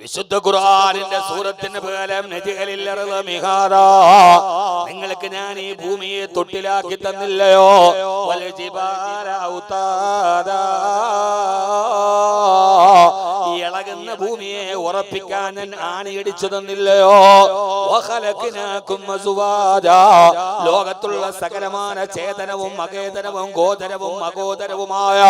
വിശുദ്ധ ഖുർആാനിന്റെ സൂറത്തിന് പകരം നിങ്ങൾക്ക് ഞാൻ ഈ ഭൂമിയെ തൊട്ടിലാക്കി തന്നില്ലയോ? ഉറപ്പിക്കാൻ ഞാൻ ആണിയടിച്ചു തന്നില്ലയോ. ലോകത്തുള്ള സകലമാന ചേതനവും അകേതനവും ഗോചരവും അഗോചരവുമായ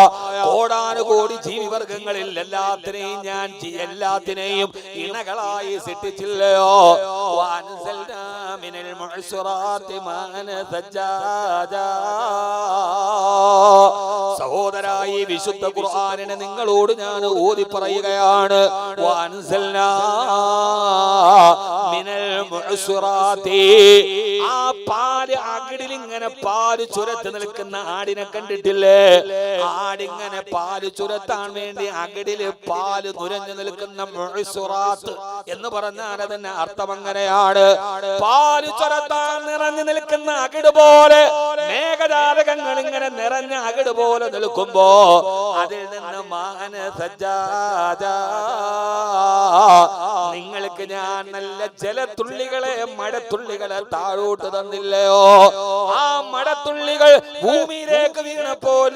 കോടാനുകോടി ജീവിവർഗങ്ങളിൽ എല്ലാത്തിനെയും ഞാൻ എല്ലാത്തിനെയും ഇണകളായി സജ്ജാജാ. സഹോദരായി വിശുദ്ധ ഖുർആനിനെ നിങ്ങളോട് ഞാൻ ഓതി പറയുകയാണ് വഅൻസൽനാ മിനൽ മുഅ്സിറാത്തി. ആ പാൽ അകിടിൽ ഇങ്ങനെ പാൽ ചുരത്ത് നിൽക്കുന്ന ആടിനെ കണ്ടിട്ടില്ലേ ആടിങ്ങനെ പാൽ ചുരത്താൻ വേണ്ടി അകിടിൽ പാൽ നുരഞ്ഞു നിൽക്കുന്ന മുഅ്സിറാത്ത് എന്ന് പറഞ്ഞാൽ അതിന്റെ അർത്ഥം അങ്ങനെയാണ് പാൽ ചുരത്താൻ നിറഞ്ഞു നിൽക്കുന്ന അകിട് പോലെ മേഘജാതകങ്ങൾ ഇങ്ങനെ നിറഞ്ഞ അകിട് പോലെ നിൽക്കുമ്പോ അതിൽ നിന്ന് മാന സജ്ജാജാ നിങ്ങൾക്ക് ഞാൻ നല്ല ജലത്തുള്ളികളെ മഴത്തുള്ളികളെ താഴോട്ട് തന്നില്ലയോ? ആ മഴത്തുള്ളികൾ ഭൂമിയിലേക്ക് വീണപ്പോൾ.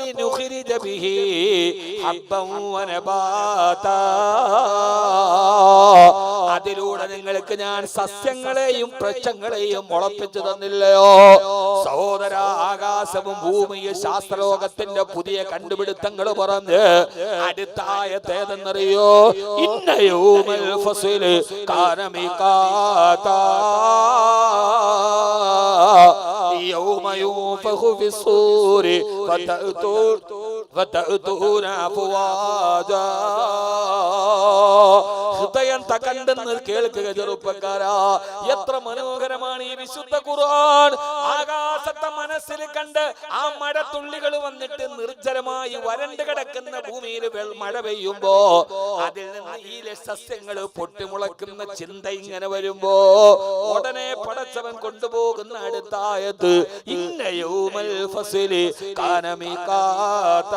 അതിലൂടെ നിങ്ങൾക്ക് ഞാൻ സസ്യങ്ങളെയും വൃക്ഷങ്ങളെയും മുളപ്പിച്ചു തന്നില്ലയോ? സഹോദര ആകാശവും ഭൂമിയും ശാസ്ത്രലോകത്തിന്റെ പുതിയ കണ്ടുപിടുത്തങ്ങൾ പറഞ്ഞ് അടുത്തായത്തേതെന്നറിയോ ഇന്നയോമൽ ഫസിൽ കാനമിക്കാത്ത يوم ينفخ في الصور فتأتون فتأتون أفواجا ഹൃദയം തകണ്ടെന്ന് കേൾക്കുക ചെറുപ്പക്കാരാ. എത്ര മനോഹരമാണ് ഈ വിശുദ്ധ ഖുർആൻ. ആകാശത്തെ മനസ്സിൽ കണ്ട് ആ മഴത്തുള്ളികൾ വന്നിട്ട് നിർജലമായി വരണ്ട് കിടക്കുന്ന ഭൂമിയിൽ മഴ പെയ്യുമ്പോ അതിൽ നിന്ന് സസ്യങ്ങൾ പൊട്ടിമുളക്കുന്ന ചിന്ത ഇങ്ങനെ വരുമ്പോ ഉടനെ പടച്ചവൻ കൊണ്ടുപോകുന്ന അടുത്തായത് ഇന്നയോമൽ ഫസിലി കാനമിക്കാത്ത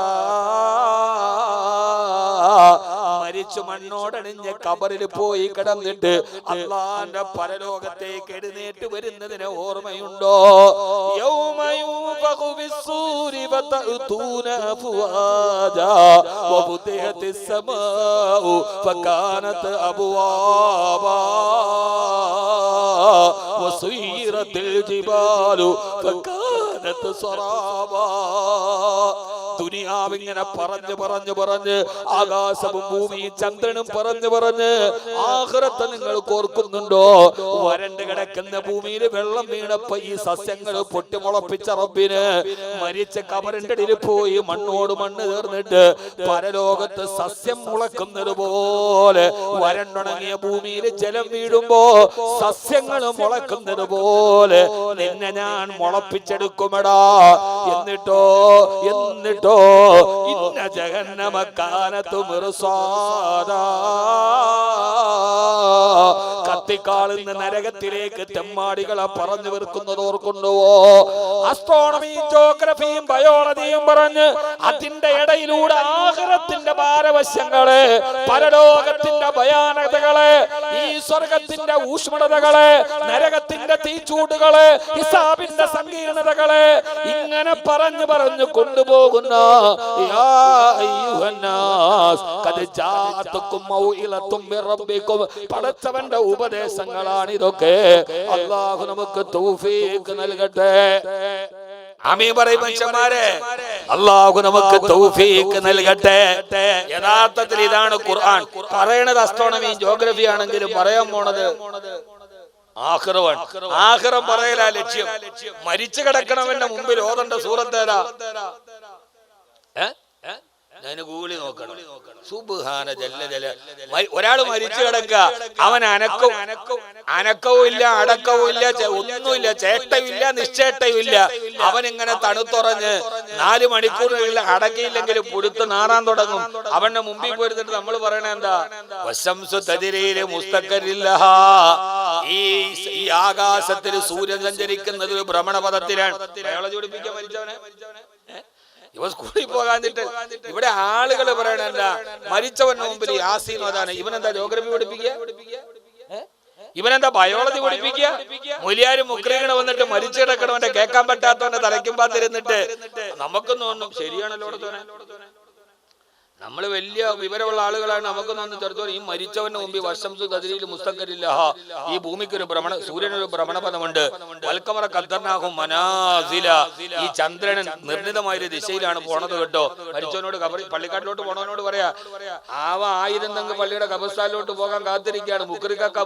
മരിച്ചു മണ്ണോടണിഞ്ഞ് കബറിൽ പോയി കിടന്നിട്ട് അള്ളാന്റെ പരലോകത്തേക്ക് എഴുന്നേറ്റ് വരുന്നതിന് ഓർമ്മയുണ്ടോ യൗമയൂഫഖു ഫിസ്സൂരി ഫതഅ്തൂന അഫ്വാജാ വഫുതിഹത്തി السماء فكانت أبوابا وسيرت الجبال فكانت سرابا ദുനിയാവിങ്ങനെ പറഞ്ഞു പറഞ്ഞു പറഞ്ഞ് ആകാശവും ഭൂമിയും ചന്ദ്രനും പറഞ്ഞു പറഞ്ഞ് ആഹ്റത്തെ നിങ്ങൾ കോർക്കുന്നുണ്ടോ? വരണ്ട് കിടക്കുന്ന ഭൂമിയിൽ വെള്ളം വീണപ്പോ ഈ സസ്യങ്ങൾ പൊട്ടിമുളപ്പിച്ച റബ്ബിന് മരിച്ച അടിയിൽ പോയി മണ്ണോട് മണ്ണ് തീർന്നിട്ട് പരലോകത്ത് സസ്യം മുളക്കുന്നത് പോലെ വരണ്ടുണങ്ങിയ ഭൂമിയിൽ ജലം വീഴുമ്പോ സസ്യങ്ങൾ മുളക്കുന്നത് പോലെ നിന്നെ ഞാൻ മുളപ്പിച്ചെടുക്കുമെടാ. എന്നിട്ടോ എന്നിട്ടോ ഇന്ന ജഗന്നമക്കാനത്തു മിറുസാദാ കത്തിക്കാളുന്ന നരകത്തിലേക്ക് തെമ്മാടികളെ പറഞ്ഞു വെറുക്കുന്നത് ഓർക്കുന്നുവോ? അസ്ട്രോണമിയും ജോഗ്രഫിയും ബയോളജിയും പറഞ്ഞ്. അതിന്റെ ഇടയിലൂടെ ആഹ്റത്തിന്റെ ഭാരവശ്യങ്ങളെ പരലോകത്തിന്റെ ഭയാനകതകളെ ഈ സ്വർഗത്തിന്റെ ഊഷ്മളതകളെ നരകത്തിന്റെ തീച്ചൂടുകളെ ഹിസാബിന്റെ സങ്കീർണതകളെ ഇങ്ങനെ പറഞ്ഞു പറഞ്ഞു കൊണ്ടുപോകുന്ന. യാ الناس قد جاءتكم മൗഇലത്തും من ربكم പടച്ചവന്റെ ഉപദേശങ്ങളാണ് ഇതൊക്കെ അള്ളാഹു നമുക്ക് തൗഫീഖ് നൽകട്ടെ. അള്ളാഹു നമുക്ക് തൗഫീഖ് നൽകട്ടെ. യഥാർത്ഥത്തിൽ ഇതാണ് ഖുർആൻ. പറയണത് അസ്ട്രോണമി ജോഗ്രഫി ആണെങ്കിലും പറയാൻ പോണത് ആഹ്റം പറയലാ ലക്ഷ്യം. മരിച്ചു കിടക്കണവന്റെ മുമ്പിൽ ഓതണ്ട സൂറത്തേതാ? ഞാൻ ഗൂഗിളിൽ നോക്കണം. സുബ്ഹാന ജല്ല ജല ഒരാൾ മരിച്ചു കിടക്ക അവൻ അനക്കും അനക്കവും ഇല്ല അടക്കവും ഇല്ല ഒന്നുമില്ല ചേട്ടയില്ല നിശ്ചേട്ടയില്ല അവൻ ഇങ്ങനെ തണുത്തുറഞ്ഞ് നാല് മണിക്കൂറുകളിൽ അടക്കിയില്ലെങ്കിലും പുടുത്ത് നാറാൻ തുടങ്ങും. അവന്റെ മുമ്പിൽ പോയിരുന്നിട്ട് നമ്മൾ പറയണ എന്താ? വശംസു തതിരയിൽ മുസ്തക്കരില്ല ഈ ഈ ആകാശത്തിൽ സൂര്യൻ സഞ്ചരിക്കുന്നത് ഒരു ഭ്രമണപഥത്തിലാണ്. പഠിപ്പിക്കാൻ മരിച്ചവനെ? ഏ? ഇവ സ്കൂളിൽ പോകാന്നിട്ട് ഇവിടെ ആളുകൾ പറയണ മരിച്ചവൻ മുമ്പിൽ യാസീൻ ഇവനെന്താ ജോഗ്രഫി പഠിപ്പിക്കുക? ഇവനെന്താ ബയോളജി പഠിപ്പിക്കുക? മുലിയാരും മുക്രീകണ വന്നിട്ട് മരിച്ചു കിടക്കണവന്റെ കേൾക്കാൻ പറ്റാത്തവന്റെ തലയ്ക്കുമ്പാ തിരുന്നിട്ട് നമുക്കൊന്നും ശരിയാണല്ലോ നമ്മൾ വലിയ വിവരമുള്ള ആളുകളാണ്. നമുക്കൊന്നും ഒന്നും ചെറുത്തോളം ഈ മരിച്ചവന്റെ മുമ്പിൽ വർഷം കതിരിയിൽ മുസ്തക്കരില്ല ഈ ഭൂമിക്ക് ഒരു ഭ്രമണ സൂര്യനൊരു ഭ്രമണപഥമുണ്ട്. വൽക്കമറ കത്തർനാഹും മനാസില. ഈ ചന്ദ്രൻ നിർണിതമായ ഒരു ദിശയിലാണ് പോണത് കേട്ടോ. മരിച്ചവനോട് കബറി പള്ളിക്കാട്ടിലോട്ട് പോണവനോട് പറയാ ആവ ആയിരുന്നെങ്കിൽ പള്ളിയുടെ കബർസ്ഥാനിലോട്ട് പോകാൻ കാത്തിരിക്കുകയാണ്. മുക്കറിക്കാക്ക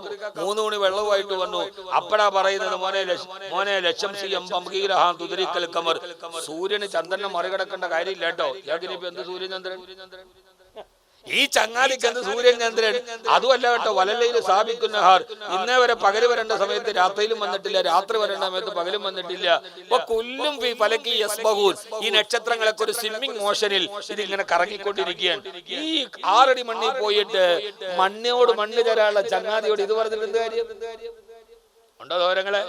മൂന്ന് മണി വെള്ളവുമായിട്ട് വന്നു. അപ്പഴാ പറയുന്നത് മോനെ മോനെ ലക്ഷം എം പമ്പീരഹാ തുതിരിക്കൽ കമർ. സൂര്യന് ചന്ദ്രനെ മറികടക്കേണ്ട കാര്യമില്ല കേട്ടോ. എന്ത് സൂര്യൻ ചന്ദ്രൻ ഈ ചങ്ങാതിക്ക് എന്ത് സൂര്യൻ ചന്ദ്രൻ അതുമല്ല കേട്ടോ വലല്ലയിൽ സ്ഥാപിക്കുന്ന ഹാർ. ഇന്നേ വരെ പകൽ വരേണ്ട സമയത്ത് രാത്രിയിലും വന്നിട്ടില്ല രാത്രി വരേണ്ട സമയത്ത് പകലും വന്നിട്ടില്ല. ഇപ്പൊ കൊല്ലും ഫലക്കി യസ്ബഹൂൻ. ഈ നക്ഷത്രങ്ങളൊക്കെ ഒരു സ്വിമ്മിംഗ് മോഷനിൽ ഇതിങ്ങനെ കറങ്ങിക്കൊണ്ടിരിക്കുകയാണ്. ഈ ആറടി മണ്ണിൽ പോയിട്ട് മണ്ണിനോട് മണ്ണ് തരാനുള്ള ചങ്ങാതിയോട് ഇത് പറഞ്ഞിട്ട് എന്ത് കാര്യം? ഉണ്ടോ ദോരങ്ങളെ?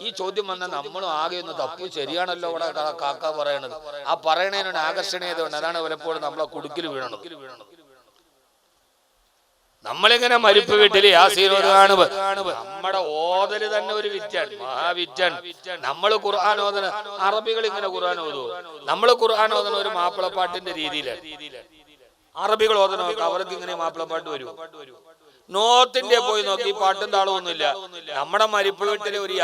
ഈ ചോദ്യം വന്ന നമ്മളും ആകെ ഒന്ന് തപ്പു ശരിയാണല്ലോ ഇവിടെ കാക്ക പറയണത്. ആ പറയണതിനൊരു ആകർഷണീയത ഉണ്ട് അതാണ് പലപ്പോഴും നമ്മളെ കുടുക്കിൽ വീഴണം നമ്മളിങ്ങനെ മരിപ്പ് വീട്ടിൽ യാസീനോദാണ് നമ്മുടെ ഓതൽ തന്നെ ഒരു വിറ്റാൻ മഹാവിറ്റാൻ നമ്മൾ ഖുർആൻ ഓതന അറബികൾ ഇങ്ങനെ ഖുർആൻ ഓതു നമ്മൾ ഖുർആൻ ഓതന ഒരു മാപ്പിളപ്പാട്ടിന്റെ രീതിയിലാണ് അറബികൾ ഓതന അവർക്ക് ഇങ്ങനെ മാപ്പിളപ്പാട്ട് വരും. നോർത്തിന്റെ പോയി നോക്കി പാട്ടും താളമൊന്നുമില്ല. നമ്മുടെ മരിപ്പുഴത്തിലെ ഒരു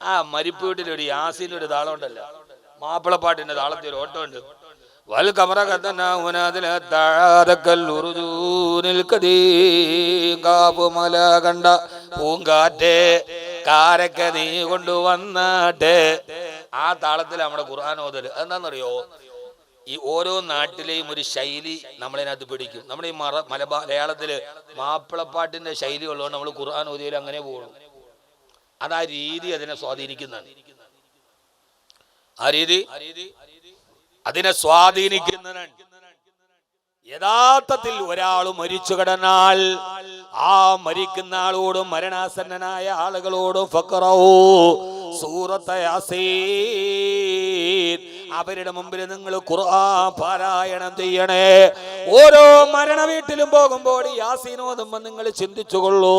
ആ മരിപ്പ് ആ മരിപ്പുവീട്ടിലൊരു യാസീനൊരു താളം ഉണ്ടല്ലോ മാപ്പിളപ്പാട്ടിന്റെ താളത്തിൽ ഒരു ഓട്ടം ഉണ്ട്. വൽ കമറ മല കണ്ട പൂങ്കാറ്റേ കാരക്ക നീ കൊണ്ടുവന്നാട്ടേ ആ താളത്തിൽ നമ്മുടെ ഖുർആൻ അതെന്താണെന്നറിയോ ഈ ഓരോ നാട്ടിലെയും ഒരു ശൈലി നമ്മളതിനകത്ത് പിടിക്കും. നമ്മുടെ ഈ മറ മലബാ മലയാളത്തിൽ മാപ്പിളപ്പാട്ടിന്റെ ശൈലി ഉള്ളതുകൊണ്ട് നമ്മൾ ഖുർആൻ ഓതിയിൽ അങ്ങനെ പോകുള്ളൂ അത് ആ രീതി അതിനെ സ്വാധീനിക്കുന്നതാണ്. ആ രീതി? അതിനെ സ്വാധീനിക്കുന്നതാണ് യഥാർത്ഥത്തിൽ ഒരാൾ മരിച്ചു കിടന്നാൽ ആ മരിക്കുന്ന ആളോടും മരണാസന്നനായ ആളുകളോടും ഫക്കറോ സൂറത്ത് അവരുടെ മുമ്പിൽ നിങ്ങൾ ഖുർആൻ പാരായണം ചെയ്യണേ. ഓരോ മരണ വീട്ടിലും പോകുമ്പോൾ യാസീനോദുമ്പോ നിങ്ങൾ ചിന്തിച്ചുകൊള്ളൂ.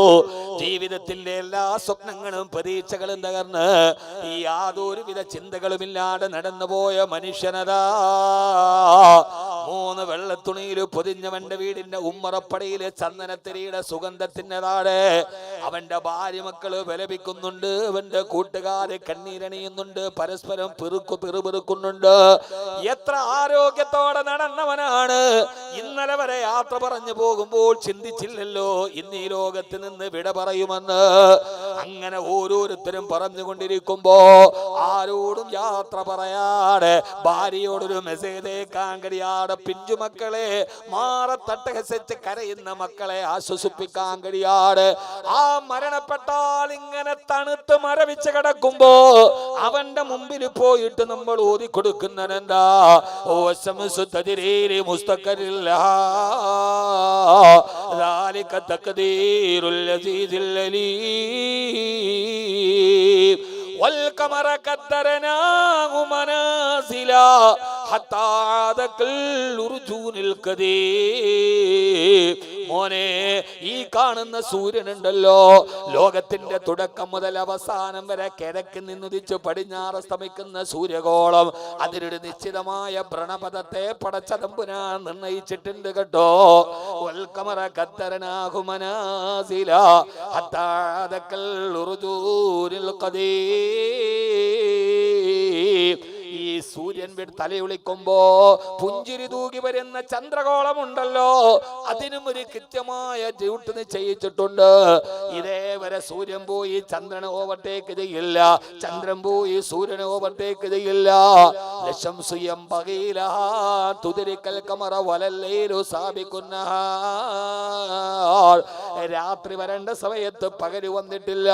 ജീവിതത്തിന്റെ എല്ലാ സ്വപ്നങ്ങളും പ്രതീക്ഷകളും തകർന്ന് യാതൊരുവിധ ചിന്തകളുമില്ലാതെ നടന്നുപോയ മനുഷ്യനതാ. മൂന്ന് വെള്ളത്തുണിയിൽ പൊതിഞ്ഞവന്റെ വീടിന്റെ ഉമ്മറപ്പടിയിലെ ചന്ദനത്തിരിയുടെ സുഗന്ധത്തിന്റെ താഴെ അവന്റെ ഭാര്യ മക്കൾ വിലപിക്കുന്നുണ്ട് അവന്റെ കൂട്ടുകാര് കണ്ണീരണിയുന്നുണ്ട് പരസ്പരം പെറുക്കു പെറുപെറുക്കുന്നുണ്ട്. എത്ര ആരോഗ്യത്തോടെ നടന്നവനാണ്. ഇന്നലെ വരെ യാത്ര പറഞ്ഞു പോകുമ്പോൾ ചിന്തിച്ചില്ലല്ലോ ഇന്ന് ഈ ലോകത്ത് നിന്ന് വിട പറയുമെന്ന്. അങ്ങനെ ഓരോരുത്തരും പറഞ്ഞുകൊണ്ടിരിക്കുമ്പോ ആരോടും യാത്ര പറയാതെ ഭാര്യയോടൊരു മെസ്സേജ് അയക്കാൻ കഴിയാതെ പിഞ്ചു മക്കളെ മാറത്തട്ടഹസിച്ച് കരയുന്ന മക്കളെ ആശ്വസിപ്പിക്കാൻ കഴിയാതെ ആ മരണപ്പെട്ടാൽ ഇങ്ങനെ തണുത്ത് മരവിച്ച് കിടക്കുമ്പോ അവന്റെ മുമ്പിൽ പോയിട്ട് നമ്മൾ ഓതി കൊടുക്കുന്നതെന്താ ഓ ശംസു തദിരീരി മുസ്തഖരില്ല ذلك تقدير العزيز العليم والقمر قدرناه منازلا മോനെ ഈ കാണുന്ന സൂര്യനുണ്ടല്ലോ. ലോകത്തിന്റെ തുടക്കം മുതൽ അവസാനം വരെ കിഴക്ക് നിന്നുദിച്ച് പടിഞ്ഞാറ് സ്തമിക്കുന്ന സൂര്യഗോളം. അതിനൊരു നിശ്ചിതമായ പ്രണപഥത്തെ പടച്ചതമ്പുരാ നിർണയിച്ചിട്ടുണ്ട് കേട്ടോ. വൽക്കമറ കത്തരനാകുമനാസില ഹത്താതക്കൽ ഉറുജൂരിൽ കദീ സൂര്യൻ തലയൊളിക്കുമ്പോ പുഞ്ചിരി തൂകി വരുന്ന ചന്ദ്രകോളമുണ്ടല്ലോ. അതിനും ഒരു കൃത്യമായ ഡ്യൂട്ടി നിശ്ചയിച്ചിട്ടുണ്ട്. ഇതേവരെ സൂര്യൻ പോയി ചന്ദ്രനെ ഓവർടേക്ക് ചെയ്യില്ല. ചന്ദ്രൻ പോയി സൂര്യനെ ഓവർടേക്ക് ചെയ്യില്ല. ലക്ഷം സുയം പകയില. തുതിരിക്കൽ കമറ വലല്ലേരു സ്ഥാപിക്കുന്ന രാത്രി വരേണ്ട സമയത്ത് പകൽ വന്നിട്ടില്ല.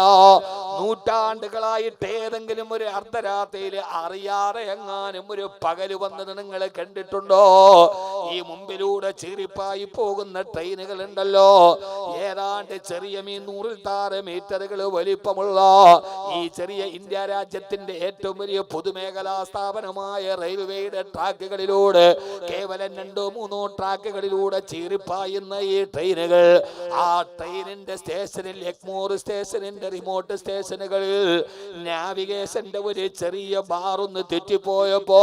നൂറ്റാണ്ടുകളായിട്ട് ഏതെങ്കിലും ഒരു അർദ്ധരാത്രിയിൽ അറിയാതെ എങ്ങാനും ഒരു പകൽ വന്നത് നിങ്ങൾ കണ്ടിട്ടുണ്ടോ? ഈ മുമ്പിലൂടെ ചീറിപ്പായി പോകുന്ന ട്രെയിനുകൾ ഉണ്ടല്ലോ ഏതാണ്ട് ചെറിയ മീ നൂറിൽ താറ് മീറ്ററുകൾ വലിപ്പമുള്ള ഈ ചെറിയ ഇന്ത്യ രാജ്യത്തിന്റെ ഏറ്റവും വലിയ പൊതുമേഖലാ സ്ഥാപനമായ റെയിൽവേയുടെ ട്രാക്കുകളിലൂടെ കേവലം രണ്ടോ മൂന്നോ ട്രാക്കുകളിലൂടെ ചീറിപ്പായുന്ന ഈ ട്രെയിനുകൾ ആ ട്രെയിനിന്റെ സ്റ്റേഷനിൽ എക്മോർ സ്റ്റേഷനിന്റെ റിമോട്ട് സ്റ്റേഷനുകളിൽ നാവിഗേഷന്റെ ഒരു ചെറിയ ബാറൊന്ന് തെറ്റിപ്പോയപ്പോ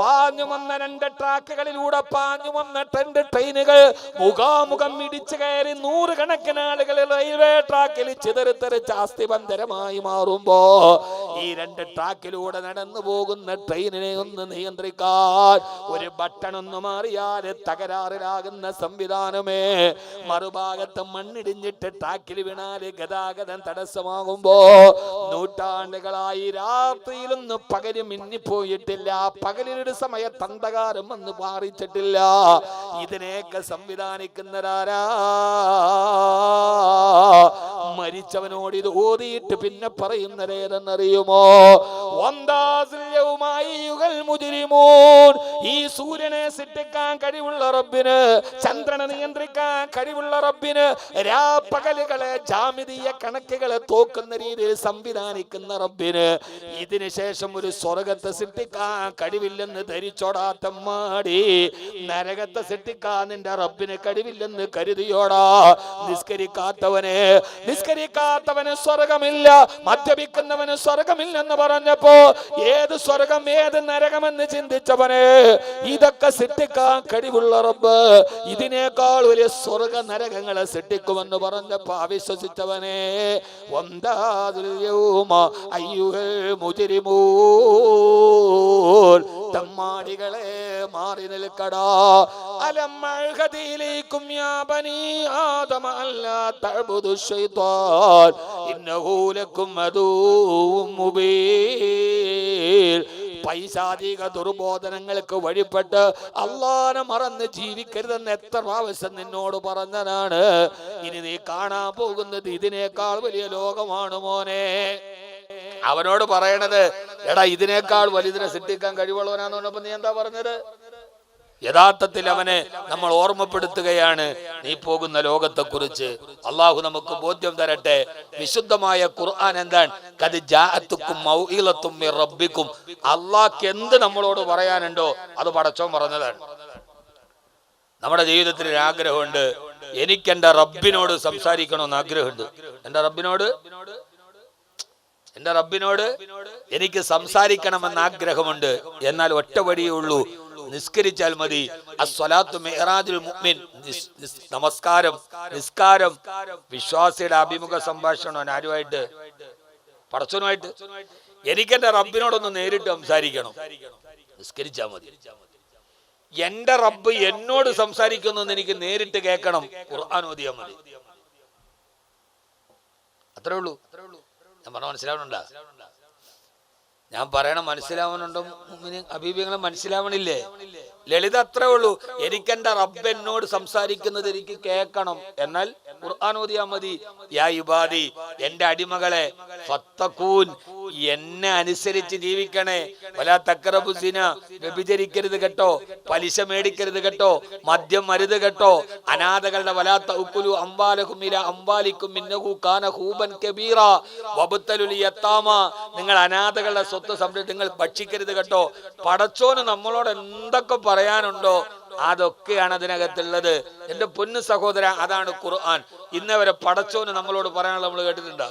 പാഞ്ഞു വന്ന രണ്ട് ട്രാക്കുകളിലൂടെ പാഞ്ഞു വന്ന രണ്ട് ട്രെയിനുകൾ മുഖാമുഖം ഇടിച്ചു കയറി നൂറുകണക്കിന് ആളുകൾ റെയിൽവേ ട്രാക്കിൽ ചിതറിത്തെറിച്ച് അസ്ഥിബന്ധരമായി മാറുമ്പോ ഈ രണ്ട് ട്രാക്കിലൂടെ നടന്നു പോകുന്ന ട്രെയിനിനെ ഒന്ന് നിയന്ത്രിക്കാൻ ഒരു ബട്ടൺ ഒന്ന് മാറിയാൽ തകരാറിലാകുന്ന സംവിധാനമേ. മറുഭാഗത്ത് മണ്ണിടിഞ്ഞിട്ട് ട്രാക്കിൽ വീണാൽ ഗതാഗതം തടസ്സമാകുമ്പോ നൂറ്റാണ്ടുകളായി രാത്രിയിലൊന്നും പകൽ മിന്നിപ്പോയിട്ടില്ല. പകലിനൊരു സമയ അന്ധകാരം വന്ന് പാറിച്ചിട്ടില്ല ഇതിനെയൊക്കെ സംവിധാനിക്കുന്നതാരാ മരിച്ചവനോട് ഇത് ഓതിയിട്ട് പിന്നെ പറയുന്നത് ഏതെന്നറിയുമോ? ഈ സൂര്യനെ സൃഷ്ടിക്കാൻ കഴിവുള്ള റബ്ബിന് ചന്ദ്രനെ നിയന്ത്രിക്കാൻ കഴിവുള്ള റബ്ബിന് രാപ്പകലുകളെ ജാമിതീയ കണക്കുകളെ തോക്കുന്ന രീതിയിൽ സംവിധാനിക്കുന്ന റബ്ബിന് ഇതിനുശേഷം ഒരു സ്വർഗത്തെ സൃഷ്ടിക്കാൻ കഴിവില്ലെന്ന് ധരിച്ചോടാത്ത മാടി നരകത്തെ സൃഷ്ടിക്കാൻ നിന്റെ റബ്ബിന് കഴിവില്ലെന്ന് കരുതിയോടാ. നിസ്കരിക്കാത്തവനെ നിസ്കരിക്കാത്തവന് സ്വർഗമില്ല മദ്യപിക്കുന്നവന് സ്വർഗമില്ലെന്ന് പറഞ്ഞപ്പോ ഏത് സ്വർഗം ഏത് നരകമെന്ന് ചിന്തിച്ചവനെ ഇതൊക്കെ സൃഷ്ടിക്കാൻ കഴിവുള്ള റബ്ബ്. ഇതിനേക്കാൾ വലിയ സ്വർഗ നരകങ്ങളെ സൃഷ്ടിക്കുമെന്ന് പറഞ്ഞപ്പോ അവിശ്വസിച്ചവനെ തമ്മാടികളെ മാറി നിൽക്കടാ. അലമ്മഴകതിയിലേക്കും യാബനി ആദമ അല്ല തഴുതു പൈശാചിക ദുർബോധനങ്ങൾക്ക് വഴിപ്പെട്ട് അള്ളാനെ മറന്ന് ജീവിക്കരുതെന്ന് എത്ര പ്രാവശ്യം നിന്നോട് പറഞ്ഞതാണ്. ഇനി നീ കാണാൻ പോകുന്നത് ഇതിനേക്കാൾ വലിയ ലോകമാണ് മോനെ. അവനോട് പറയണത് എടാ ഇതിനേക്കാൾ വലുതിനെ സൃഷ്ടിക്കാൻ കഴിവുള്ളവനാന്ന് പറഞ്ഞപ്പോ നീ എന്താ പറഞ്ഞത്? യഥാർത്ഥത്തിൽ അവനെ നമ്മൾ ഓർമ്മപ്പെടുത്തുകയാണ് നീ പോകുന്ന ലോകത്തെ കുറിച്ച് അള്ളാഹു നമുക്ക് ബോധ്യം തരട്ടെ. വിശുദ്ധമായ ഖുർആൻ എന്താണ്? കത് ജാഅത്തുക്കും മൗഇലത്തും റബ്ബിക്കും. അള്ളാഹ്ക്ക് എന്ത് നമ്മളോട് പറയാനുണ്ടോ അത് പടച്ചോൻ പറഞ്ഞതാണ്. നമ്മുടെ ജീവിതത്തിൽ ആഗ്രഹമുണ്ട്. എനിക്ക് എന്റെ റബ്ബിനോട് സംസാരിക്കണമെന്ന് ആഗ്രഹമുണ്ട്. എന്റെ റബ്ബിനോട്? എന്റെ റബ്ബിനോട്? എനിക്ക് സംസാരിക്കണമെന്ന് ആഗ്രഹമുണ്ട്. എന്നാൽ ഒറ്റ വഴിയേ ഉള്ളൂ. നിസ്കരിച്ചാൽ മതി. മുഅ്മിൻ. നമസ്കാരം. നിസ്കാരം. വിശ്വാസിയുടെ അഭിമുഖ സംഭാഷണം ആരുമായിട്ട്? പടച്ചനുമായിട്ട് എനിക്ക് എന്റെ റബ്ബിനോടൊന്ന് നേരിട്ട് സംസാരിക്കണം. നിസ്കരിച്ചാൽ മതി. എന്റെ റബ്ബ് എന്നോട് സംസാരിക്കുന്നു എനിക്ക് നേരിട്ട് കേൾക്കണം. ഖുർആൻ മതി. അത്രേ ഉള്ളൂ. ഞാൻ പറഞ്ഞ മനസ്സിലാവണുണ്ടോ ഞാൻ പറയണം മനസ്സിലാവണുണ്ടോ? അബീബിങ്ങളെ മനസ്സിലാവണില്ലേ? ലളിത അത്രേ ഉള്ളൂ. എനിക്ക് എന്റെ റബ്ബ് എന്നോട് സംസാരിക്കുന്നത് എനിക്ക് കേൾക്കണം. എന്നാൽ ഖുർആൻ ഓതിയാ മതി. യാ ഇബാദി എന്റെ അടിമകളെ ഫത്തക്കൂൻ എന്നെ അനുസരിച്ച് ജീവിക്കണേ. വലാ തക്കറബുസിന വ്യഭിചരിക്കരുത് കേട്ടോ. പലിശ മേടിക്കരുത് കേട്ടോ. മദ്യം മരുത് കേട്ടോ. അനാഥകളുടെ വലാത്ത ഉക്കുലു അംവാലഹും അമ്പാലിക്കും മിന്നഹു കാന ഹൂബൻ കബീറ. വബുത്തലുലി യത്താമ നിങ്ങൾ അനാഥകളുടെ സ്വത്ത് സംരക്ഷ നിങ്ങൾ ഭക്ഷിക്കരുത് കേട്ടോ. പടച്ചോന് നമ്മളോട് എന്തൊക്കെ പറയാനുണ്ടോ? അതൊക്കെയാണ് അതിനകത്തുള്ളത്. എന്റെ പൊന്നു സഹോദര അതാണ് ഖുർആൻ. ഇന്നവരെ പടച്ചോന് നമ്മളോട് പറയാനുള്ള നമ്മൾ കേട്ടിട്ടുണ്ടോ?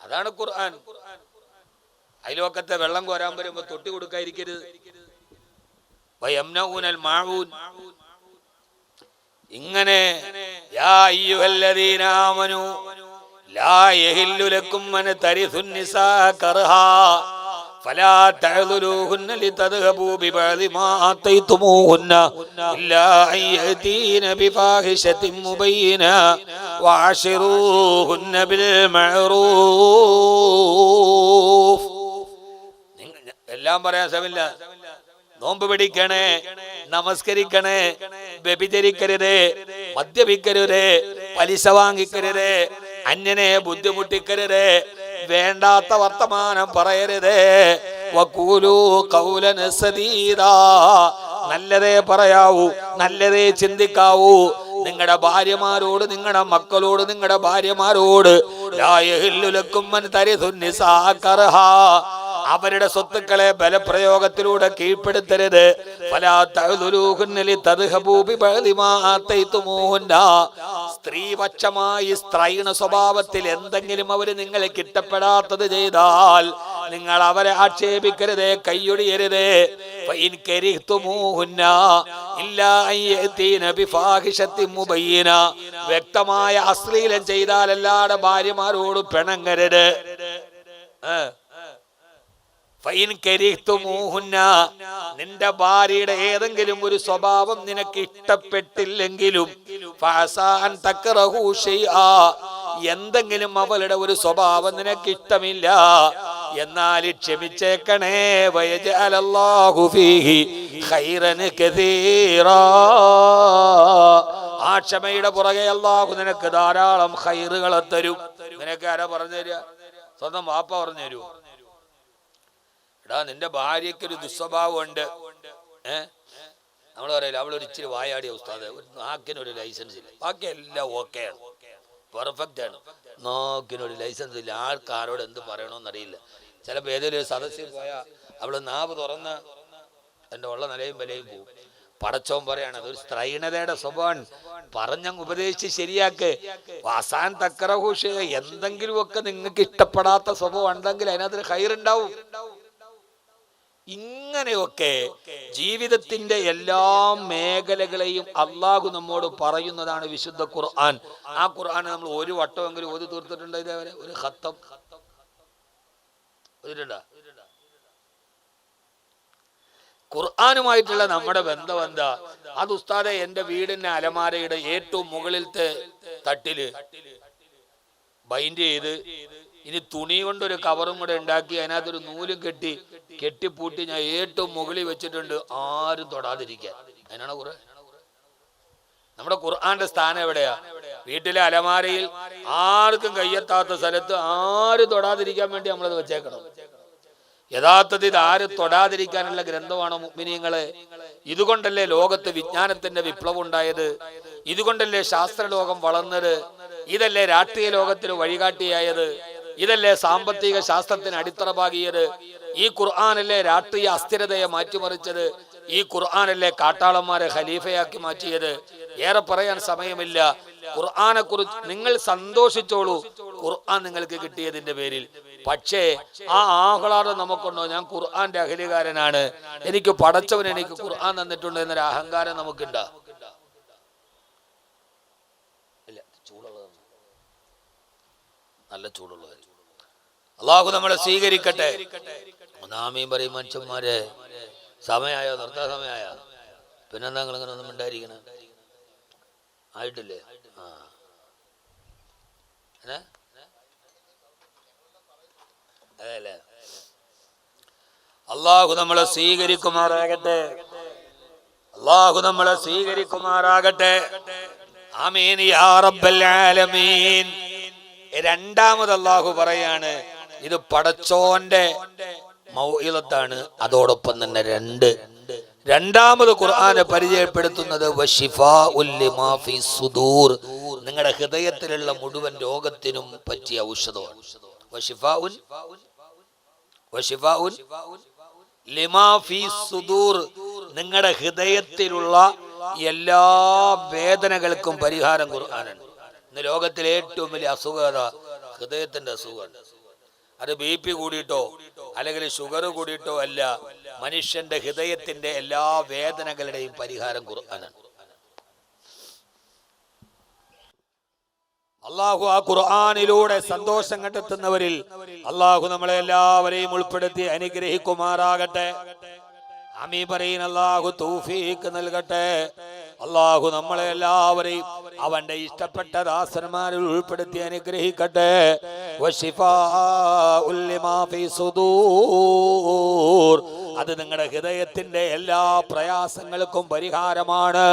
അതാണ് ഖുർആൻ. അയൽവക്കത്തെ വെള്ളം കോരാൻ വരുമ്പോ തൊട്ടി കൊടുക്കാതിരിക്കരുത്. ഇങ്ങനെ യാ അയ്യുഹല്ലദീന ലാ യഹില്ലു ലക്കും അൻ തരിസുൻ നിസാ കർഹാ. فلا تعذلوهن لتذهبوا ببعض ما آتيتموهن إلا أن يأتين بفاحشة مبينة وعاشروهن بالمعروف നിങ്ങൾ- എല്ലാം പറയാൻ സമയമില്ല നോമ്പ് പിടിക്കണേ നമസ്കരിക്കണേ വ്യഭിചരിക്കരുത് മദ്യപിക്കരുത് പലിശ വാങ്ങിക്കരുത് അന്യനെ ബുദ്ധിമുട്ടിക്കരുത് വേണ്ടാത്ത വർത്തമാനം പറയരുതേ. വക്കൂലു കൗലൻ സദീദാ. നല്ലതേ പറയാവൂ നല്ലതേ ചിന്തിക്കാവൂ. നിങ്ങളുടെ ഭാര്യമാരോട് നിങ്ങളുടെ മക്കളോട് നിങ്ങളുടെ ഭാര്യമാരോട് ലായഹില്ലുലക്കും യഹില്ലു ലക്കും മൻ തരിഥു നിസാ കർഹാ. അവരുടെ സ്വത്തുക്കളെ ബലപ്രയോഗത്തിലൂടെ കീഴ്പ്പെടുത്തരുത്. സ്ത്രീപക്ഷമായി സ്ത്രൈണ സ്വഭാവത്തിൽ എന്തെങ്കിലും അവർ നിങ്ങളെ കിട്ടപ്പെടാത്തത് ചെയ്താൽ നിങ്ങൾ അവരെ ആക്ഷേപിക്കരുതേ കൈയൊടിയരുതേ. വ്യക്തമായ അശ്ലീലം ചെയ്താൽ എല്ലാടെ ഭാര്യമാരോട് പിണങ്ങരുത് ഏ ഫൈൻ കരിഹ്തുമൂഹുന്ന. നിന്റെ ഭാര്യയുടെ ഏതെങ്കിലും ഒരു സ്വഭാവം നിനക്ക് ഇഷ്ടപ്പെട്ടില്ലെങ്കിലും. എന്തെങ്കിലും അവളുടെ ഒരു സ്വഭാവം നിനക്ക് ഇഷ്ടമില്ല എന്നാൽ ക്ഷമിച്ചേക്കണേ. ആ ക്ഷമയുടെ പുറകെ അള്ളാഹു നിനക്ക് ധാരാളം ഹൈറുകളെ തരും നിനക്ക് ആരാ പറഞ്ഞു തരിക സ്വന്തം വാപ്പ പറഞ്ഞു തരൂ എടാ നിന്റെ ഭാര്യയ്ക്ക് ഒരു ദുസ്വഭാവം ഉണ്ട് ഏ? നമ്മൾ പറയില്ല അവളൊരു ഇച്ചിരി വായാടിയ ഉസ്താദ് ഒരു നാക്കിനൊരു ലൈസൻസ് ഇല്ല. ബാക്കി എല്ലാം ഓക്കെ ആണ്. പെർഫെക്റ്റ് ആണ്. നാക്കിനൊരു ലൈസൻസ് ഇല്ല. ആൾക്കാരോട് എന്ത് പറയണമെന്നറിയില്ല ചിലപ്പോൾ ഏതെങ്കിലും സദസ്സിൽ പോയാൽ അവൾ നാവ് തുറന്ന് എന്റെ ഉള്ള നിലയും വിലയും പോകും പടച്ചോൻ പറയാണ് അതൊരു സ്ത്രൈണതയുടെ സ്വഭാവം പറഞ്ഞങ്ങ് ഉപദേശിച്ച് ശരിയാക്ക്. വാസാൻ തക്കറഹൂഷ എന്തെങ്കിലുമൊക്കെ നിങ്ങൾക്ക് ഇഷ്ടപ്പെടാത്ത സ്വഭാവം ഉണ്ടെങ്കിൽ അതിനകത്ത് ഹൈറുണ്ടാവും ഇങ്ങനെയൊക്കെ ജീവിതത്തിന്റെ എല്ലാ മേഖലകളെയും അള്ളാഹു നമ്മോട് പറയുന്നതാണ് വിശുദ്ധ ഖുർആൻ. ആ ഖുർആൻ നമ്മൾ ഒരു വട്ടമെങ്കിലും ഓതി തീർത്തിട്ടുണ്ട് ഇതേവരെ? ഒരു ഹത്തം ഖുർആാനുമായിട്ടുള്ള നമ്മുടെ ബന്ധം എന്താ? അത് ഉസ്താദെ എന്റെ വീടിന്റെ അലമാരയുടെ ഏറ്റവും മുകളിലത്തെ തട്ടിൽ ബൈൻഡ് ചെയ്ത് ഇനി തുണി കൊണ്ടൊരു കവറും കൂടെ ഉണ്ടാക്കി അതിനകത്തൊരു നൂലും കെട്ടി കെട്ടിപ്പൂട്ടി ഞാൻ ഏറ്റവും മുകളിൽ വെച്ചിട്ടുണ്ട് ആരും തൊടാതിരിക്കാൻ. അതിനാണ് കുറെ? നമ്മുടെ ഖുർആന്റെ സ്ഥാനം എവിടെയാ? വീട്ടിലെ അലമാരയിൽ ആർക്കും കയ്യെത്താത്ത സ്ഥലത്ത് ആരും തൊടാതിരിക്കാൻ വേണ്ടി നമ്മളത് വെച്ചേക്കണം. യഥാർത്ഥത്തിൽ ഇത് ആരും തൊടാതിരിക്കാനുള്ള ഗ്രന്ഥമാണോ മുഗ്മിനിയങ്ങളെ ഇതുകൊണ്ടല്ലേ ലോകത്ത് വിജ്ഞാനത്തിന്റെ വിപ്ലവം ഉണ്ടായത്? ഇതുകൊണ്ടല്ലേ ശാസ്ത്രലോകം വളർന്നത്? ഇതല്ലേ രാഷ്ട്രീയ ലോകത്തിന് വഴികാട്ടിയായത്? ഇതല്ലേ സാമ്പത്തിക ശാസ്ത്രത്തിന് അടിത്തറ പാകിയത് ഈ ഖുർആാനല്ലേ രാഷ്ട്രീയ അസ്ഥിരതയെ മാറ്റിമറിച്ചത്? ഈ ഖുർആാനല്ലേ കാട്ടാളന്മാരെ ഖലീഫയാക്കി മാറ്റിയത്? ഏറെ പറയാൻ സമയമില്ല. ഖുർആാനെ കുറിച്ച് നിങ്ങൾ സന്തോഷിച്ചോളൂ. ഖുർആൻ നിങ്ങൾക്ക് കിട്ടിയതിന്റെ പേരിൽ. പക്ഷേ ആ ആഹ്ലാദം നമുക്കുണ്ടോ? ഞാൻ ഖുർആന്റെ അഖിലുകാരനാണ്. എനിക്ക് പടച്ചവൻ എനിക്ക് ഖുർആൻ തന്നിട്ടുണ്ട് എന്നൊരു അഹങ്കാരം നമുക്കുണ്ടോ. നല്ല ചൂടുള്ളത് അള്ളാഹു നമ്മളെ സ്വീകരിക്കട്ടെ. ഒന്നാമയും പറയും മനുഷ്യന്മാരെ സമയമായോ നിർത്താൻ സമയായോ? പിന്നെന്താ നിങ്ങൾ ഇങ്ങനെ ഒന്നും ഉണ്ടായിരിക്കണം ആയിട്ടില്ലേ? ആ. അള്ളാഹു നമ്മളെ സ്വീകരിക്കുമാറാകട്ടെ. അള്ളാഹു നമ്മളെ സ്വീകരിക്കുമാറാകട്ടെ. ആമീൻ യാ റബ്ബൽ ആലമീൻ. രണ്ടാമത് അള്ളാഹു പറയാണ് ഇത് പടച്ചോന്റെ മൗഇലത്താണ്. അതോടൊപ്പം തന്നെ രണ്ട്. രണ്ടാമത് ഖുർആനെ പരിചയപ്പെടുത്തുന്നത് സുദൂർ. നിങ്ങളുടെ ഹൃദയത്തിലുള്ള മുഴുവൻ രോഗത്തിനും പറ്റിയ ഔഷധമാണ്. നിങ്ങളുടെ ഹൃദയത്തിലുള്ള എല്ലാ വേദനകൾക്കും പരിഹാരം ഖുർആനാണ്. ഇന്ന് ലോകത്തിലെ ഏറ്റവും വലിയ അസുഖത ഹൃദയത്തിന്റെ അസുഖമാണ്. അത് ബി പി കൂടിയിട്ടോ അല്ലെങ്കിൽ ഷുഗർ കൂടിയിട്ടോ അല്ല മനുഷ്യന്റെ ഹൃദയത്തിന്റെ എല്ലാ വേദനകളുടെയും പരിഹാരം ഖുർആനാണ്. അള്ളാഹു ആ ഖുർആാനിലൂടെ സന്തോഷം കണ്ടെത്തുന്നവരിൽ അള്ളാഹു നമ്മളെ എല്ലാവരെയും ഉൾപ്പെടുത്തി അനുഗ്രഹിക്കുമാറാകട്ടെ. അമീ പറയുന്ന അള്ളാഹു തൗഫീഖ് നൽകട്ടെ. അള്ളാഹു നമ്മളെ എല്ലാവരെയും അവന്റെ ഇഷ്ടപ്പെട്ട ദാസന്മാരിൽ ഉൾപ്പെടുത്തി അനുഗ്രഹിക്കട്ടെ. അത് നിങ്ങളുടെ ഹൃദയത്തിന്റെ എല്ലാ പ്രയാസങ്ങൾക്കും പരിഹാരമാണ്.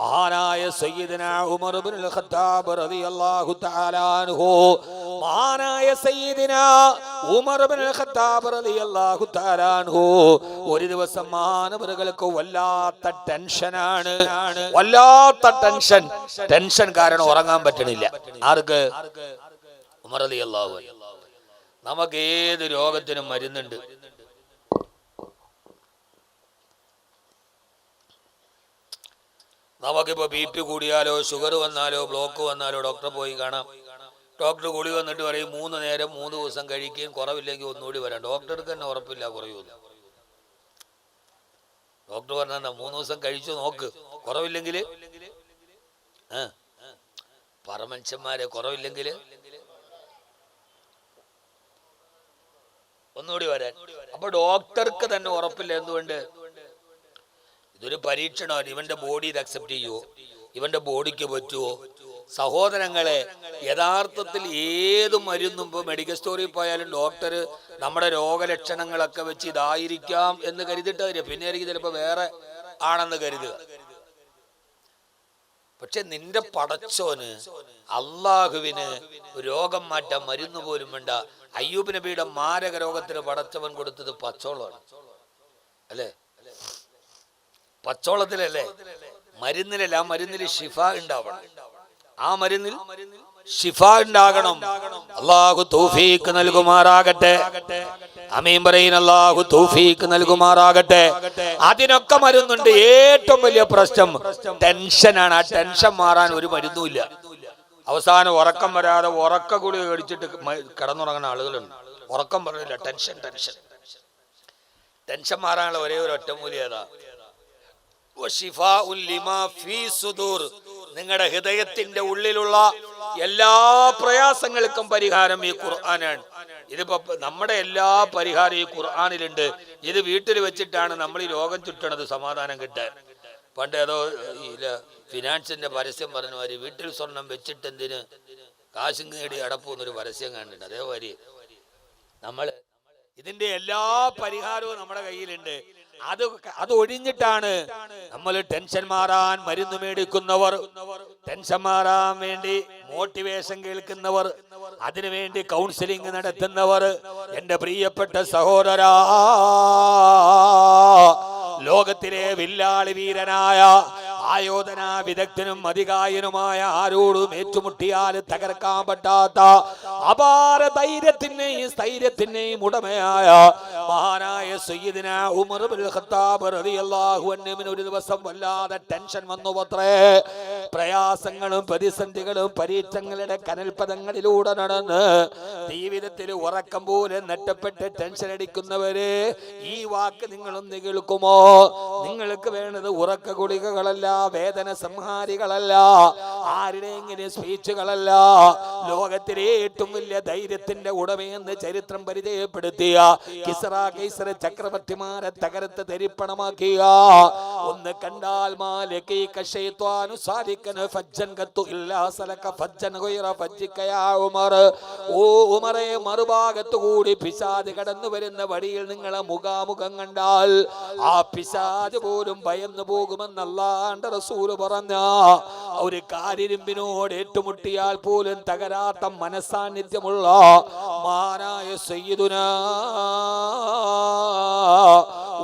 മഹാനായ സയ്യിദന ഉമർ ഖത്താബ് റളിയല്ലാഹു തആല അൻഹു മഹാനായ സയ്യിദിന ഉമർ ബിൻ ഖത്താബ് റളിയല്ലാഹു തആല അൻഹു. ഒരു ദിവസം മാനവറുകൾക്ക് വല്ലാത്ത ടെൻഷനാണ്. വല്ലാത്ത ടെൻഷൻ. ടെൻഷൻ കാരണം ഉറങ്ങാൻ പറ്റണില്ല. ആർക്ക്? ഉമർ റളിയല്ലാഹു നമുക്ക് ഏത് രോഗത്തിനും മരുന്നുണ്ട്? നമുക്കിപ്പോൾ ബി പി കൂടിയാലോ ഷുഗർ വന്നാലോ ബ്ലോക്ക് വന്നാലോ ഡോക്ടറെ പോയി കാണാം. ഡോക്ടർ ഗുളി വന്നിട്ട് പറയും മൂന്ന് നേരം മൂന്ന് ദിവസം കഴിക്കുകയും കുറവില്ലെങ്കിൽ ഒന്നുകൂടി വരാം. ഡോക്ടർക്ക് തന്നെ ഉറപ്പില്ല കുറയൂല ഡോക്ടർ പറഞ്ഞാ മൂന്ന് ദിവസം കഴിച്ചു നോക്ക് കുറവില്ലെങ്കിൽ? ആ കുറവില്ലെങ്കിൽ? ഒന്നുകൂടി വരാൻ. അപ്പൊ ഡോക്ടർക്ക് തന്നെ ഉറപ്പില്ല എന്തുകൊണ്ട്? ഇതൊരു പരീക്ഷണമാണ് ഇവന്റെ ബോഡി ഇത് അക്സെപ്റ്റ് ചെയ്യുമോ ഇവന്റെ ബോഡിക്ക് പറ്റുമോ സഹോദരങ്ങളെ യഥാർത്ഥത്തിൽ ഏത് മരുന്നും ഇപ്പോൾ മെഡിക്കൽ സ്റ്റോറിൽ പോയാലും ഡോക്ടർ നമ്മുടെ രോഗലക്ഷണങ്ങളൊക്കെ വെച്ച് ഇതായിരിക്കാം എന്ന് കരുതിയിട്ട് തരും പിന്നെ ആയിരിക്കും ചിലപ്പോൾ വേറെ ആണെന്ന് കരുതുക. പക്ഷെ നിന്റെ പടച്ചോന് അള്ളാഹുവിന് രോഗം മാറ്റാൻ മരുന്ന് പോലും വേണ്ട. അയ്യൂബ് നബിയുടെ മാരക രോഗത്തിന് പടച്ചവൻ കൊടുത്തത് പച്ചോളമാണ് അല്ലേ? പച്ചോളത്തിലല്ലേ മരുന്നിലല്ല ആ മരുന്നിൽ ഷിഫ ഉണ്ടാവണം. ആ മരുന്നിൽ ഷിഫ ഉണ്ടാകണം. അള്ളാഹു തൂഫീക്ക് നൽകുമാറാകട്ടെ. അമീൻ പറയുന്ന അള്ളാഹു തൂഫീക്ക് നൽകുമാറാകട്ടെ. അതിനൊക്കെ മരുന്നുണ്ട്. ഏറ്റവും വലിയ പ്രശ്നം ടെൻഷനാണ് ആ ടെൻഷൻ മാറാൻ ഒരു മരുന്നുമില്ല അവസാനം ഉറക്കം വരാതെ ഉറക്ക ഗുളിക കടിച്ചിട്ട് കിടന്നുറങ്ങുന്ന ആളുകളുണ്ട്. ഉറക്കം പറയില്ല ടെൻഷൻ ടെൻഷൻ ടെൻഷൻ മാറാനുള്ള ഒരേ ഒരു ഒറ്റമൂലി ഏതാ? ലിമാ ഫീ സുദൂർ. നിങ്ങളുടെ ഹൃദയത്തിന്റെ ഉള്ളിലുള്ള എല്ലാ പ്രയാസങ്ങൾക്കും പരിഹാരം ഈ ഖുർആനാണ്. ഇതിപ്പോ നമ്മുടെ എല്ലാ പരിഹാരം ഈ ഖുർആാനിലുണ്ട്. ഇത് വീട്ടിൽ വെച്ചിട്ടാണ് നമ്മൾ ഈ ലോകം ചുറ്റണത് സമാധാനം കിട്ടാൻ. പണ്ട് ഏതോ ഫിനാൻസിന്റെ പരസ്യം പറഞ്ഞ മാതിരി വീട്ടിൽ സ്വർണം വെച്ചിട്ട് എന്തിന് കാശും നേടി അടപ്പൂന്നൊരു പരസ്യം കണ്ടിട്ടുണ്ട്. അതേമാതിരി നമ്മൾ ഇതിന്റെ എല്ലാ പരിഹാരവും നമ്മുടെ കയ്യിലുണ്ട്. അത് അത് ഒഴിഞ്ഞിട്ടാണ് നമ്മൾ ടെൻഷൻ മാറാൻ മരുന്ന് മേടിക്കുന്നവർ. ടെൻഷൻ മാറാൻ വേണ്ടി മോട്ടിവേഷൻ കേൾക്കുന്നവർ. അതിനുവേണ്ടി കൗൺസിലിംഗ് നടത്തുന്നവർ. എന്റെ പ്രിയപ്പെട്ട സഹോദരാ ലോകത്തിലെ വില്ലാളി വീരനായ ആയോധന വിദഗ്ധനും അധികായനുമായ ആരോടും ഏറ്റുമുട്ടിയാൽ തകർക്കാൻ പറ്റാത്ത അപാര ധൈര്യത്തിന്റെയും സ്ഥൈര്യത്തിന്റെയും ഉടമയായ മഹാനായ സയ്യിദിന ഉമർ ഖത്താബ് റളിയല്ലാഹു ഒരു ദിവസം വല്ലാതെ ടെൻഷൻ വന്നു പത്രേ പ്രയാസങ്ങളും പ്രതിസന്ധികളും പരീക്ഷങ്ങളുടെ കനൽപദങ്ങളിലൂടെ നടന്ന് ജീവിതത്തിൽ ഉറക്കം പോലെ നെട്ടപ്പെട്ട് ടെൻഷൻ അടിക്കുന്നവര് ഈ വാക്ക് നിങ്ങളൊന്ന് കേൾക്കുമോ? നിങ്ങൾക്ക് വേണ്ടത് ഉറക്ക ഗുളികകളല്ല വേദന സംഹാരികളല്ല ആരുടെയെങ്കിലും സ്പീച്ചുകളല്ല ലോകത്തിലെ ഏറ്റവും വലിയ ധൈര്യത്തിന്റെ ഉടമയെന്ന് ചരിത്രം പരിചയപ്പെടുത്തിയ കിസറ കൈസറ ചക്രവർത്തിമാരെ തകർത്ത് തരിപ്പണമാക്കിയ ഒന്ന് കണ്ടാൽ ഓ മറുഭാഗത്തു കൂടി പിശാദ് കടന്നു വരുന്ന വഴിയിൽ നിങ്ങളെ മുഖാമുഖം കണ്ടാൽ ആ പിശാദ് പോലും ഭയന്നു പോകുമെന്ന് അല്ലാണ്ട് റസൂൽ പറഞ്ഞ ഒരു കാരിരുമ്പിനോട് ഏറ്റുമുട്ടിയാൽ പോലും തകരാത്ത മനസാന്നിധ്യമുള്ള മാനായ സയ്യിദുനാ.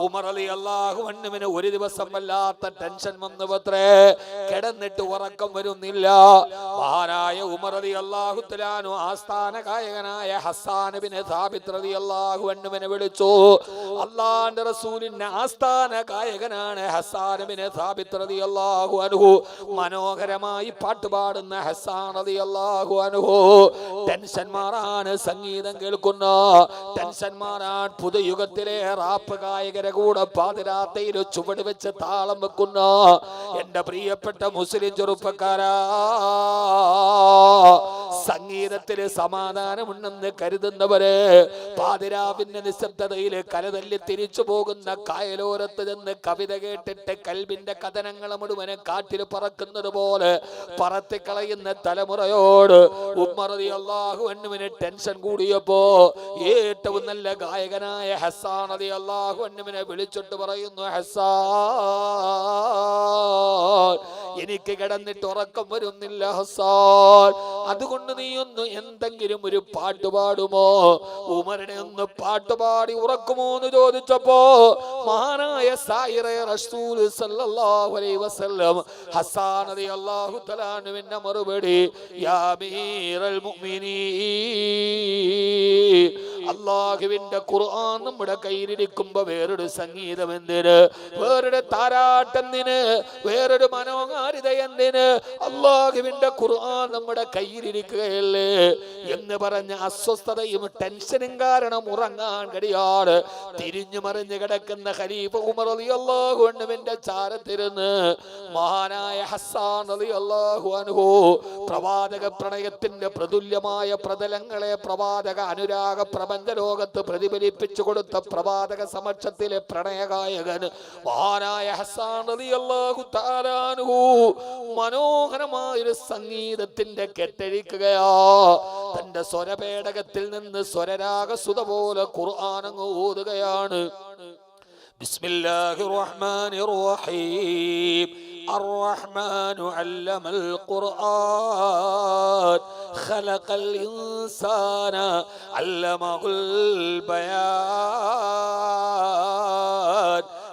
ഉമർ അലി അള്ളാഹു അണ്ണുവിന് ഒരു ദിവസം വല്ലാത്ത ടെൻഷൻ വന്നു പത്രേ കിടന്നിട്ട് ഉറക്കം വരുന്നില്ല. മഹാനായ ഉമർ അലി അള്ളാഹു തലാനു ആസ്ഥാന ഗായകനായ ഹസാൻ ബിൻ സാബിത് റളി അള്ളാഹു അണ്ണുവിനെ വിളിച്ചു. അള്ളാന്റെ റസൂലിന്റെ ആസ്ഥാന ഗായകനാണ് ഹസാൻ ബിൻ സാബിത് റളി അള്ളാഹു അനുഹു മനോഹരമായി പാട്ടുപാടുന്ന ഹസാൻ അലി അള്ളാഹു അനുഹു ടെൻഷൻ മാറാൻ സംഗീതം കേൾക്കുന്ന. ടെൻഷൻ മാറാൻ പുതുയുഗത്തിലെ റാപ്പ് ഗായകരെ കൂടെ പാതിരാത്തയിൽ ചുവട് വെച്ച് താളം വെക്കുന്ന എന്റെ പ്രിയപ്പെട്ട മുസ്ലിം ചെറുപ്പക്കാരാ സംഗീതത്തിൽ സമാധാനമുണ്ടെന്ന് കരുതുന്നവര് പാതിരാവിന്റെ നിശബ്ദതയിൽ കലതല്ലി തിരിച്ചു പോകുന്ന കായലോരത്ത് നിന്ന് കവിത കേട്ടിട്ട് കൽബിന്റെ കഥനങ്ങൾ മുഴുവനെ കാറ്റിൽ പറക്കുന്നത് പോലെ പറത്തിക്കളയുന്ന തലമുറയോട് ഉമ്മറതി അള്ളാഹു അണ്ണുവിന് ടെൻഷൻ കൂടിയപ്പോ ഏറ്റവും നല്ല ഗായകനായ ഹസാൻ അള്ളാഹു അണ്ണുവിനെ വിളിച്ചിട്ട് പറയുന്നു ഹസാൻ എനിക്ക് കിടന്നിട്ട് ഉറക്കം വരുന്നില്ല ഹസാൻ. അതുകൊണ്ട് നീ ഒന്ന് എന്തെങ്കിലും ഒരു പാട്ട് പാടുമോ? ഉമറിനെ ഒന്ന് പാട്ട് പാടി ഉറക്കുമോ എന്ന് ചോദിച്ചപ്പോ മഹാനായ സായിറെ റസൂൽ സല്ലല്ലാഹു അലൈഹി വസല്ലം ഹസാൻ റളിയല്ലാഹു തആലാനുവിന്റെ മറുപടി യാ അമീറൽ മുഅ്മിനീൻ. അള്ളാഹുവിന്റെ ഖുർആൻ നമ്മുടെ കയ്യിലിരിക്കുമ്പോ വേറൊരു സംഗീതം എന്തിന്? വേറൊരു താരാട്ടെന്തിന്? വേറൊരു മനോഹാരിത എന്തിന്? അള്ളാഹുവിന്റെ ഖുർആൻ നമ്മുടെ കയ്യിലിരിക്കുകയല്ലേ? എന്ന് പറഞ്ഞ അസ്വസ്ഥതയും ടെൻഷനും കാരണം ഉറങ്ങാൻ കഴിയാറ് തിരിഞ്ഞു മറിഞ്ഞു കിടക്കുന്ന ഖലീഫ ഉമർ റളിയല്ലാഹു അള്ളാഹുവിന്റെ ചാരത്തിരുന്ന് മഹാനായ ഹസ്സാൻ അള്ളാഹു അൻഹു പ്രവാചക പ്രണയത്തിന്റെ പ്രതുല്യമായ പ്രതലങ്ങളെ പ്രവാചക അനുരാഗ പ്രപഞ്ച ലോകത്ത് പ്രതിഫലിപ്പിച്ചു കൊടുത്ത പ്രവാചക സമക്ഷത്തിലെ പ്രണയഗായകൻ മഹാനായ ഹസാൻ അലി അള്ളാഹു അൻഹു മനോഹരമായൊരു സംഗീതത്തിന്റെ കെട്ടഴിക്കുകയാ തന്റെ സ്വരപേടകത്തിൽ നിന്ന് സ്വരരാഗസുത പോലെ ഖുർആൻ അങ്ങ് ഓതുകയാണ് بسم الله الرحمن الرحيم الرحمن علم القرآن خلق الإنسان علمه البيان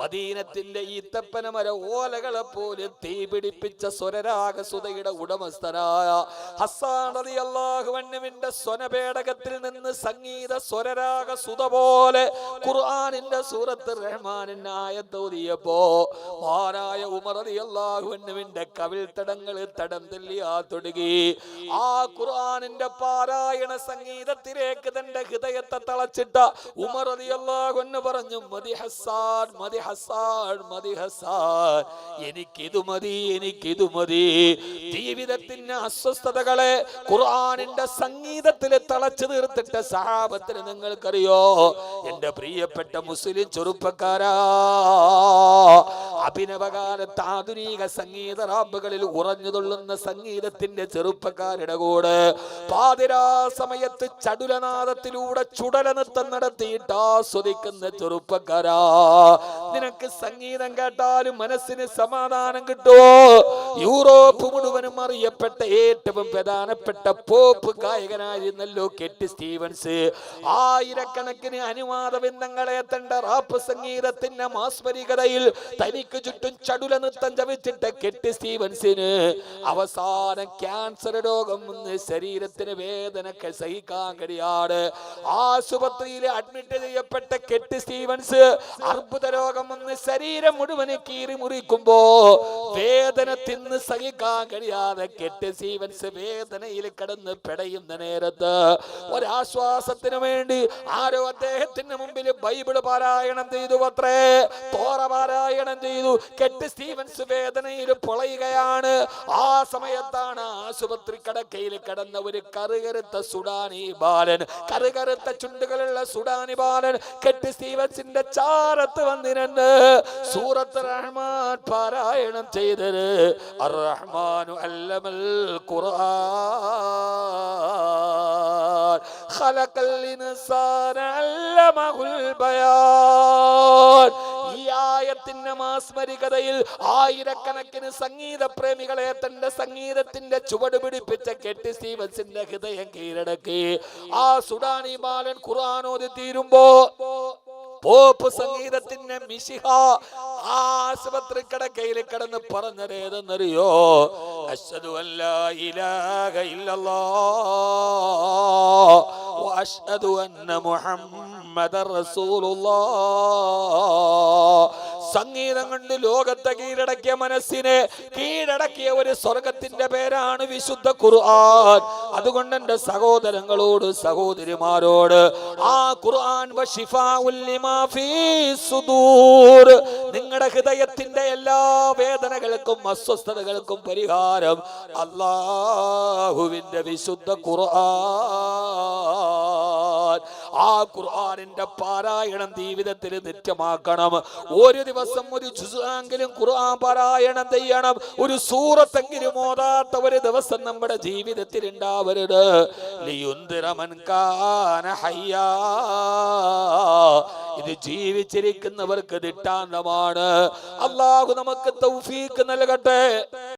മദീനത്തിന്റെ ഈത്തപ്പന മര ഓലകളെ പോലെ തീ പിടിപ്പിച്ച സ്വരരാഗസുതയുടെ ഉടമസ്ഥനായ ഹസ്സാൻ അള്ളാഹുവണ്ണുവിന്റെ സ്വനപേടകത്തിൽ നിന്ന് സംഗീത സ്വരരാഗ സുത പോലെ ഖുർആാനിന്റെ സൂറത്ത് റഹ്മാനിന്റെ ആയത്തോതിയപ്പോ മഹാനായ ഉമർ അലി അള്ളാഹുവണ്ണുവിന്റെ കവിൽ തടങ്ങൾ തടം തെല്ലിയാ തുടങ്ങി ആ ഖുർആാനിന്റെ പാരായണ സംഗീതത്തിലേക്ക് തന്റെ ഹൃദയത്തെ തളച്ചിട്ട അലി അള്ളാഹുന്ന് പറഞ്ഞു മതി ഹസാൻ മതി ഹസാൻ മതി ഹസാൻ. എനിക്കിതു മതി എനിക്കിതു മതി. ജീവിതത്തിന്റെ അസ്വസ്ഥതകളെ ഖുർആനിന്റെ സംഗീതത്തിൽ തളച്ചു തീർത്തിട്ട സഹാബത്തിന് നിങ്ങൾക്കറിയോ? എന്റെ പ്രിയപ്പെട്ട മുസ്ലിം ചെറുപ്പക്കാരാ അഭിനവകാലത്ത് ആധുനിക സംഗീത റാമ്പുകളിൽ ഉറഞ്ഞു തുള്ളുന്ന സംഗീതത്തിന്റെ ചെറുപ്പക്കാരുടെ കൂടെ പാതിരാ സമയത്ത് ചടുലനാദത്തിലൂടെ ചുടല നൃത്തം നടത്തിയിട്ട് ആസ്വദിക്കുന്ന ചെറുപ്പക്കാരാ. നിനക്ക് സംഗീതം കേട്ടാലും മനസ്സിന് സമാധാനം കിട്ടുമോ യൂറോപ്പ് മുഴുവനും അറിയപ്പെട്ട ഏറ്റവും പ്രധാനപ്പെട്ട പോപ്പ് ഗായകനായിരുന്നല്ലോ കെട്ടി സ്റ്റീവൻസ്. ആയിരക്കണക്കിന് അനുവാദ ബന്ധങ്ങളെ തന്റെ റാപ്പ് സംഗീതത്തിന്റെ മാസ്മരികതയിൽ തനിക്ക് ചുറ്റും ചടുല നൃത്തം ചവിച്ചിട്ട് കെട്ടി സ്റ്റീവൻസിന് അവസാനം ക്യാൻസർ രോഗം വന്ന് ശരീരത്തിന് വേദന സഹിക്കാൻ കഴിയാണ്. ആശുപത്രിയിൽ അഡ്മിറ്റ് ചെയ്യപ്പെട്ട കെട്ടി സ്റ്റീവൻസ് അർബുദ രോഗം വന്ന് ശരീരം മുഴുവൻ കീറി മുറിക്കുമ്പോ വേദന തിന്ന് സഹിക്കാൻ കഴിയാതെ കെട്ടി സീവൻസ് വേദനയിൽ കിടന്ന് പിടയുന്ന നേരത്ത് ഒരാശ്വാസത്തിന് വേണ്ടി ആരോ അദ്ദേഹത്തിന് മുമ്പിൽ ബൈബിൾ പാരായണം ചെയ്തു അത്രേ. തോറ പാരായണം ചെയ്തു. കെട്ട് സ്റ്റീവൻസ് വേദനയിൽ പൊളയുകയാണ്. ആ സമയത്താണ് ആശുപത്രി കടക്കയിൽ കിടന്ന ഒരു കറുകരുത്ത സുഡാനി ബാലൻ. കറുകരുത്ത ചുണ്ടുകളുള്ള സുഡാനി ബാലൻ കെട്ട് സ്റ്റീവൻസിന്റെ ചാരത്ത് വന്നിരുന്ന്. സൂറത്ത് റഹ്മാൻ പാരായണം ചെയ്തത് അർ റഹ്മാനു അല്ലമൽ ഖുർആൻ. ബയാൻ. ഈ ആയത്തിന്റെ മാസ്മരികതയിൽ ആയിരക്കണക്കിന് സംഗീത പ്രേമികളെ തന്റെ സംഗീതത്തിന്റെ ചുവട് പിടിപ്പിച്ച കെട്ടി സ്റ്റീവൻസിന്റെ ഹൃദയം കീഴടക്കി. ആ സുഡാനി ബാലൻ ഖുർആാനോദി തീരുമ്പോ പോപ്പ് സംഗീതത്തിന്റെ മിശിഹ ആശുപത്രി കിടക്കയിൽ കിടന്ന് പറഞ്ഞതേതെന്നറിയോ? അല്ലാ സംഗീതം കൊണ്ട് ലോകത്തെ കീഴടക്കിയ മനസ്സിനെ കീഴടക്കിയ ഒരു സ്വർഗത്തിന്റെ പേരാണ് വിശുദ്ധ ഖുർആൻ. അതുകൊണ്ട് എന്റെ സഹോദരങ്ങളോട് സഹോദരിമാരോട് ആ ഖുർആൻ നിങ്ങളുടെ ഹൃദയത്തിന്റെ എല്ലാ വേദനകൾക്കും അസ്വസ്ഥതകൾക്കും പരിഹാരം അള്ളാഹുവിന്റെ വിശുദ്ധ ഖുർആൻ. ആ ഖുർആാനിന്റെ പാരായണം ജീവിതത്തിൽ നിത്യമാക്കണം. ഒരു ദിവസം ഒരു ചുസുവെങ്കിലും ഖുർആൻ പാരായണം ചെയ്യണം. ഒരു സൂറത്തെങ്കിലും ഓതാത്ത ഒരു ദിവസം നമ്മുടെ ജീവിതത്തിൽ ഉണ്ടാവരുത്. ഇത് ജീവിച്ചിരിക്കുന്നവർക്ക് ദിട്ടാന്തമാണ്. അള്ളാഹു നമുക്ക് തൗഫീക്ക് നൽകട്ടെ.